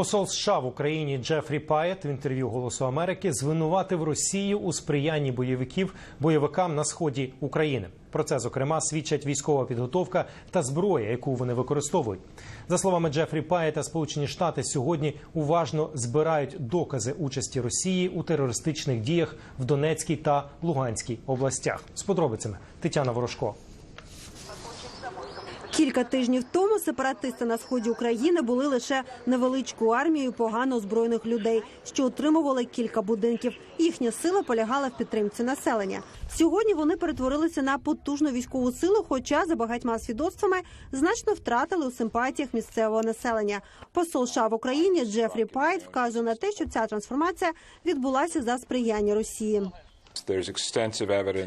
Посол США в Україні Джефрі Паєт в інтерв'ю Голосу Америки звинуватив Росію у сприянні бойовиків бойовикам на сході України. Про це зокрема свідчать військова підготовка та зброя, яку вони використовують. За словами Джефрі Паєта, Сполучені Штати сьогодні уважно збирають докази участі Росії у терористичних діях в Донецькій та Луганській областях. З подробицями Тетяна Ворожко. Кілька тижнів тому сепаратисти на сході України були лише невеличкою армією погано озброєних людей, що утримували кілька будинків. Їхня сила полягала в підтримці населення. Сьогодні вони перетворилися на потужну військову силу, хоча за багатьма свідоцтвами значно втратили у симпатіях місцевого населення. Посол США в Україні Джефрі Пайт вказує на те, що ця трансформація відбулася за сприяння Росії.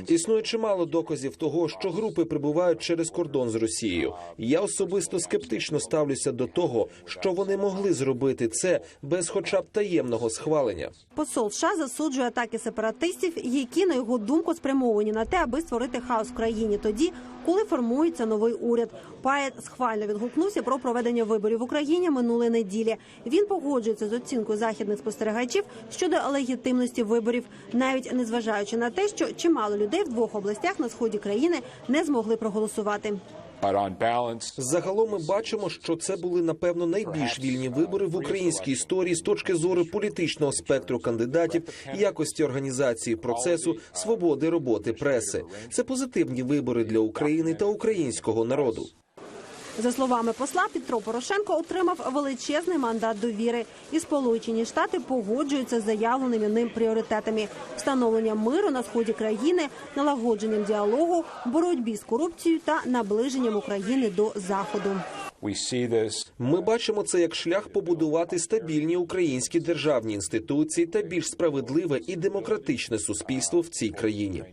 Існує чимало доказів того, що групи прибувають через кордон з Росією. Я особисто скептично ставлюся до того, що вони могли зробити це без, хоча б таємного схвалення. Посол США засуджує атаки сепаратистів, які на його думку спрямовані на те, аби створити хаос в країні тоді, коли формується новий уряд. Паєт схвально відгукнувся про проведення виборів в Україні минулої неділі. Він погоджується з оцінкою західних спостерігачів щодо легітимності виборів, навіть незважаючи на те, що чимало людей в двох областях на сході країни не змогли проголосувати. Загалом ми бачимо, що це були напевно найбільш вільні вибори в українській історії з точки зору політичного спектру кандидатів, якості організації процесу, свободи роботи преси. Це позитивні вибори для України та українського народу. За словами посла, Петро Порошенко отримав величезний мандат довіри, і Сполучені Штати погоджуються з заявленими ним пріоритетами: встановленням миру на сході країни, налагодженням діалогу, боротьбі з корупцією та наближенням України до заходу. Ми бачимо це як шлях побудувати стабільні українські державні інституції та більш справедливе і демократичне суспільство в цій країні.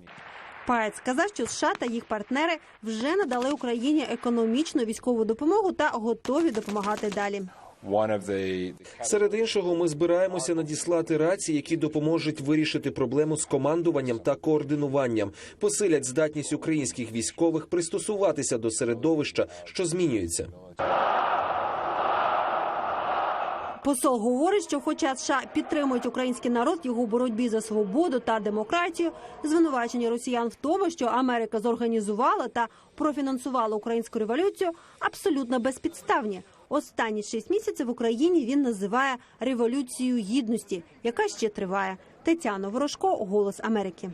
Паєт сказав, що США та їх партнери вже надали Україні економічну військову допомогу та готові допомагати далі. Серед іншого, ми збираємося надіслати рації, які допоможуть вирішити проблему з командуванням та координуванням, посилять здатність українських військових пристосуватися до середовища, що змінюється. Посол говорить, що, хоча США підтримують український народ його боротьбі за свободу та демократію, звинувачення росіян в тому, що Америка зорганізувала та профінансувала українську революцію, абсолютно безпідставні. Останні шість місяців в Україні він називає революцією гідності, яка ще триває. Тетяна Ворожко, Голос Америки.